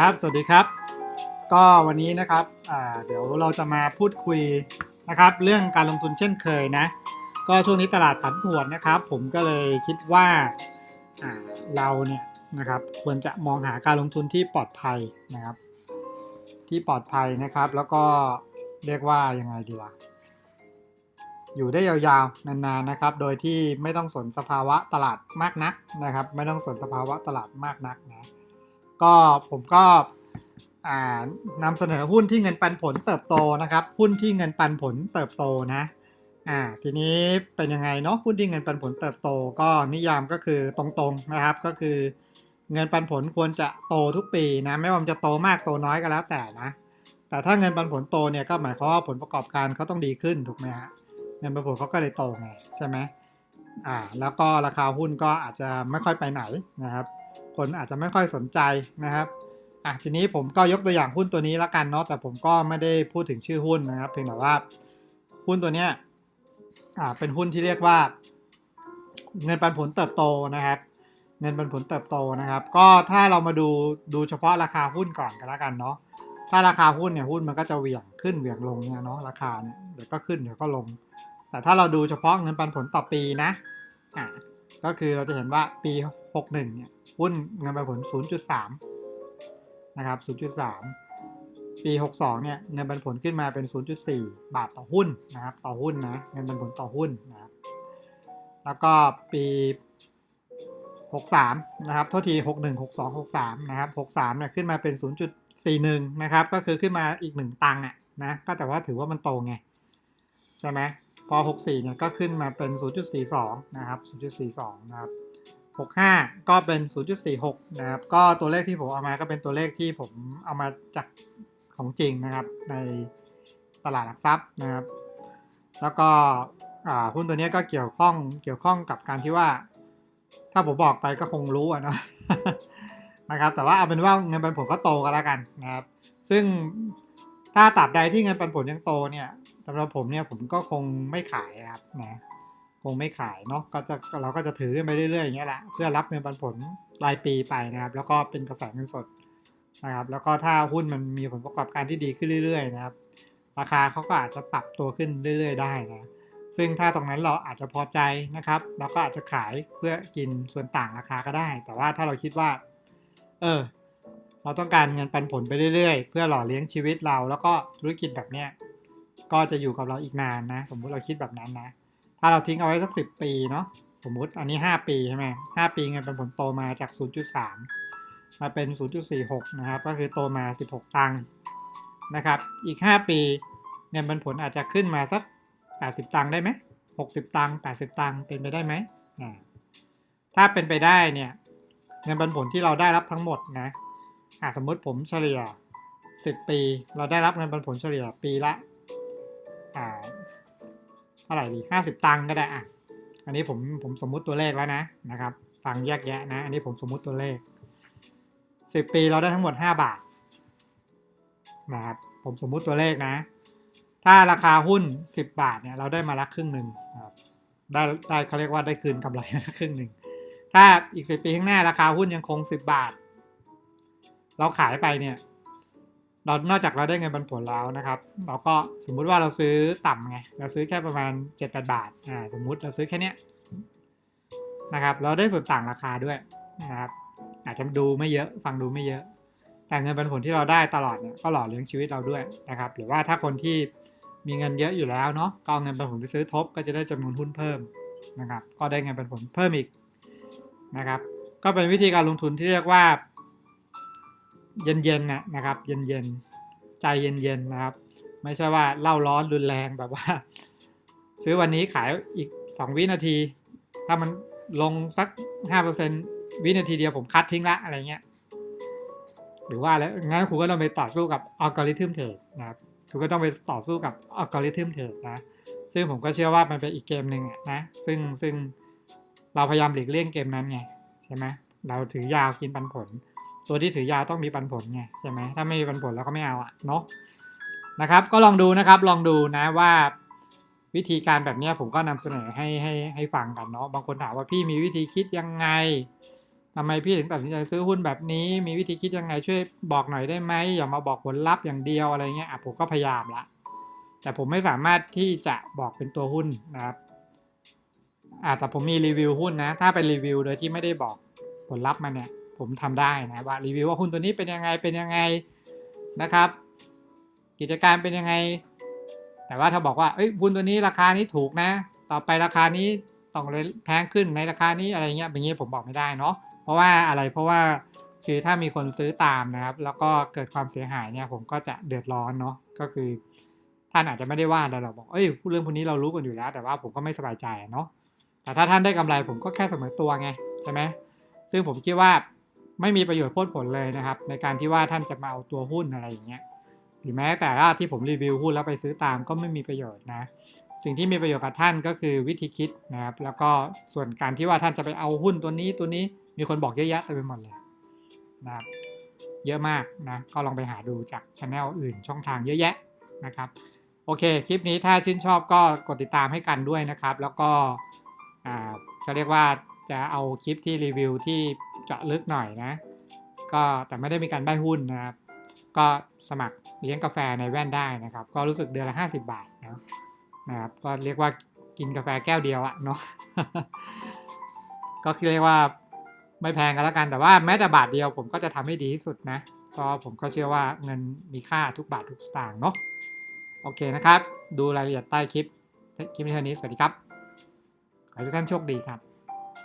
ครับ สวัสดีครับ ก็วันนี้นะครับเดี๋ยวเราจะมาพูดคุยนะครับ เรื่องการลงทุนเช่นเคยนะ ก็ช่วงนี้ตลาดผันผวนนะครับ ผมก็เลยคิดว่าเราเนี่ยนะครับควรจะมองหาการลงทุนที่ปลอดภัยนะครับ ที่ปลอดภัยนะครับ แล้วก็เรียกว่ายังไงดีล่ะอยู่ได้ยาวๆ นานๆนะครับ โดยที่ไม่ต้องสนสภาวะตลาดมากนักนะครับ ไม่ต้องสนสภาวะตลาดมากนักนะ ก็ผมก็นำเสนอหุ้นที่เงินปันผลเติบโตนะครับ หุ้นที่เงินปันผลเติบโตนะอ่าทีนี้เป็นยังไงเนาะหุ้นที่เงินปันผลเติบโตก็นิยามก็คือตรงๆนะครับก็คือ เงินปันผลควรจะโตทุกปีนะไม่ว่ามันจะโตมากโตน้อยก็แล้วแต่นะแต่ถ้าเงินปันผลโตเนี่ยก็หมายความว่าผลประกอบการเขาต้องดีขึ้นถูกไหมฮะเงินปันผลเขาก็เลยโตไงใช่ไหมอ่าแล้วก็ราคาหุ้นก็อาจจะไม่ค่อยไปไหนนะครับ คนอาจจะไม่ค่อยสนใจนะครับอะทีนี้ผมก็ยกตัวอย่างหุ้นตัวนี้ละกันเนาะแต่ผมก็ไม่ได้พูดถึงชื่อหุ้นนะครับ เพียงแต่ว่าหุ้นตัวเนี้ยอ่าเป็นหุ้นที่เรียกว่า เงินปันผลเติบโตนะครับ เงินปันผลเติบโตนะครับ ก็ถ้าเรามาดูดูเฉพาะราคาหุ้นก่อนกันละกันเนาะถ้าราคาหุ้นเนี่ยหุ้นมันก็จะเหวี่ยงขึ้นเหวี่ยงลงเนี่ยเนาะราคาเนี่ยเดี๋ยวก็ขึ้นเดี๋ยวก็ลง แต่ถ้าเราดูเฉพาะเงินปันผลต่อปีนะอ่าก็คือเราจะเห็นว่าปี 61เนี่ยหุ้นเงินปันผล 0.3 นะครับ 0.3 ปี 62 เนี่ยเงินปันผลขึ้นมาเป็น 0.4 บาทต่อหุ้นนะครับต่อหุ้นนะเงินปันผลต่อหุ้นนะครับแล้วก็ปี 63 นะครับโทษที 61 62 63 นะครับ 63 เนี่ยขึ้นมาเป็น 0.41 นะครับ ก็คือขึ้นมาอีก 1 ตังค์อะนะก็แต่ว่าถือว่ามันโตไง ใช่ไหมพอ 64 เนี่ยก็ขึ้นมาเป็น 0.42 นะครับ 0.42 นะครับ 65 ก็เป็น 0.46 นะครับ ก็ตัวเลขที่ผมเอามาก็เป็นตัวเลขที่ผมเอามาจากของจริงนะครับในตลาดหลักทรัพย์นะครับ แล้วก็หุ้นตัวนี้ก็เกี่ยวข้องเกี่ยวข้องกับการที่ว่า ถ้าผมบอกไปก็คงรู้อะนะนะครับ แต่ว่าเอาเป็นว่าเงินปันผลก็โตกันแล้วกันนะครับ ซึ่งถ้าตราบใดที่เงินปันผลยังโตเนี่ยสำหรับผมเนี่ยผมก็คงไม่ขายครับนะ คงไม่ขายเนาะก็จะเราก็จะถือไปเรื่อยๆอย่างเงี้ยแหละเพื่อรับเงินปันผลรายปีไปนะครับ แล้วก็เป็นกระแสเงินสดนะครับแล้วก็ถ้าหุ้นมันมีผลประกอบการที่ดีขึ้นเรื่อยๆนะครับราคาเขาก็อาจจะปรับตัวขึ้นเรื่อย ๆ ได้นะซึ่งถ้าตรงนั้นเราอาจจะพอใจนะครับ เราก็อาจจะขายเพื่อกินส่วนต่างราคาก็ได้ แต่ว่าถ้าเราคิดว่า เออ เราต้องการเงินปันผลไปเรื่อยๆ เพื่อหล่อเลี้ยงชีวิตเรา แล้วก็ธุรกิจแบบเนี้ยก็จะอยู่กับเราอีกนานนะ สมมุติเราคิดแบบนั้นนะ ถ้าเราทิ้งเอาไว้สักสิปีเนาะสมมุติอันนี้5ปีใช่ไหม5ปีเงินปันผลโตมาจาก0.3มาเป็น0.46นะครับ ก็คือโตมา16ตังค์นะครับ อีก5ปีเงินปันผลอาจจะขึ้นมาสัก80ตังค์ได้ไหม60ตังค์80ตังค์เป็นไปได้ไหมอ่าถ้าเป็นไปได้เนี่ยเงินปันผลที่เราได้รับทั้งหมดนะอ่าสมมติผมเฉลี่ย 10 ปี เราได้รับเงินปันผลเฉลี่ยปีละอ่า เท่าไหร่ดีห้าสิบตังค์ก็ได้อะอันนี้ผมผมสมมุติตัวเลขแล้วนะนะครับ ฟังแยกแยะนะ อันนี้ผมสมมุติตัวเลขสิบปีเราได้ทั้งหมดห้าบาทนะครับผมสมมุติตัวเลขนะ ถ้าราคาหุ้นสิบบาทเนี่ยเราได้มาละครึ่งหนึ่งได้ได้เขาเรียกว่าได้คืนกำไรมาละครึ่งหนึ่ง ถ้าอีกสิบปีข้างหน้าราคาหุ้นยังคงสิบบาท เราขายไปเนี่ย เรานอกจากเราได้เงินปันผลแล้วนะครับ เราก็สมมุติว่าเราซื้อต่ำไงเราซื้อแค่ประมาณ7-8บาทอ่าสมมุติเราซื้อแค่เนี้ยนะครับเราได้ส่วนต่างราคาด้วยนะครับอาจจะดูไม่เยอะฟังดูไม่เยอะ แต่เงินปันผลที่เราได้ตลอดเนี่ยก็หล่อเลี้ยงชีวิตเราด้วยนะครับ หรือว่าถ้าคนที่มีเงินเยอะอยู่แล้วเนาะก็เอาเงินปันผลไปซื้อทบ ก็จะได้จำนวนหุ้นเพิ่มนะครับ ก็ได้เงินปันผลเพิ่มอีกนะครับ ก็เป็นวิธีการลงทุนที่เรียกว่า เย็นๆนะนะครับ เย็นๆใจเย็นๆนะครับ ไม่ใช่ว่าเล่าร้อนรุนแรงแบบว่า ซื้อวันนี้ขายอีก 2 วินาที ถ้ามันลงสัก 5%วินาทีเดียวผมคัดทิ้งละอะไรเงี้ยหรือว่าแล้วงั้นคุณก็ต้องไปต่อสู้กับอัลกอริทึมเทรดนะครับคุณก็ต้องไปต่อสู้กับอัลกอริทึมเทรดนะซึ่งผมก็เชื่อว่ามันเป็นอีกเกมหนึ่งนะซึ่งซึ่งเราพยายามหลีกเลี่ยงเกมนั้นไงใช่ไหมเราถือยาวกินปันผล ตัวที่ถือยาวต้องมีปันผลไงใช่ไหมถ้าไม่มีปันผลเราก็ไม่เอาอะเนาะนะครับ ก็ลองดูนะครับลองดูนะว่า วิธีการแบบนี้ผมก็นำเสนอให้ให้ให้ฟังกันเนาะบางคนถามว่าพี่มีวิธีคิดยังไงทำไมพี่ถึงตัดสินใจซื้อหุ้นแบบนี้ มีวิธีคิดยังไงช่วยบอกหน่อยได้ไหมอย่ามาบอกผลลัพธ์อย่างเดียวอะไรเงี้ยอะผมก็พยายามละแต่ผมไม่สามารถที่จะบอกเป็นตัวหุ้นนะครับอ่าแต่ผมมีรีวิวหุ้นนะ ถ้าเป็นรีวิวโดยที่ไม่ได้บอกผลลัพธ์มาเนี่ย ผมทำได้นะว่ารีวิวว่าหุ้นตัวนี้เป็นยังไงเป็นยังไงนะครับ กิจการเป็นยังไง แต่ว่าถ้าบอกว่าเอ้ยหุ้นตัวนี้ราคานี้ถูกนะ ต่อไปราคานี้ต้องเลยแพงขึ้นในราคานี้อะไรเงี้ยแบบนี้ผมบอกไม่ได้เนาะเพราะว่าอะไรเพราะว่าคือถ้ามีคนซื้อตามนะครับ แล้วก็เกิดความเสียหายเนี่ยผมก็จะเดือดร้อนเนาะก็คือท่านอาจจะไม่ได้ว่าอะไรหรอกบอกเอ้ยเรื่องพวกนี้เรารู้กันอยู่แล้ว แต่ว่าผมก็ไม่สบายใจเนาะแต่ถ้าท่านได้กำไรผมก็แค่เสมอตัวไงใช่ไหมซึ่งผมคิดว่า ไม่มีประโยชน์โพดผลเลยนะครับ ในการที่ว่าท่านจะมาเอาตัวหุ้นอะไรอย่างเงี้ยหรือแม้แต่ว่าที่ผมรีวิวหุ้นแล้วไปซื้อตามก็ไม่มีประโยชน์นะ สิ่งที่มีประโยชน์กับท่านก็คือวิธีคิดนะครับ แล้วก็ส่วนการที่ว่าท่านจะไปเอาหุ้นตัวนี้ตัวนี้มีคนบอกเยอะแยะเต็มไปหมดเลยนะครับเยอะมากนะก็ลองไปหาดูจากช anel อื่นช่องทางเยอะแยะนะครับโอเค คลิปนี้ถ้าชื่นชอบก็กดติดตามให้กันด้วยนะครับ แล้วก็อ่าเขาเรียกว่าจะเอาคลิปที่รีวิวที่ เจาะลึกหน่อยนะ ก็แต่ไม่ได้มีการใบ้หุ้นนะครับ ก็สมัครเลี้ยงกาแฟในแว่นได้นะครับ ก็รู้สึกเดือนละ 50 บาทนะนะครับ ก็เรียกว่ากินกาแฟแก้วเดียวอะเนาะ ก็คือเรียกว่าไม่แพงกันแล้วกัน แต่ว่าแม้แต่บาทเดียวผมก็จะทำให้ดีที่สุดนะเพราะผมก็เชื่อว่าเงินมีค่าทุกบาททุกสตางค์เนาะ โอเคนะครับ ดูรายละเอียดใต้คลิป คลิปนี้เท่านี้ สวัสดีครับ ขอให้ทุกท่านโชคดีครับ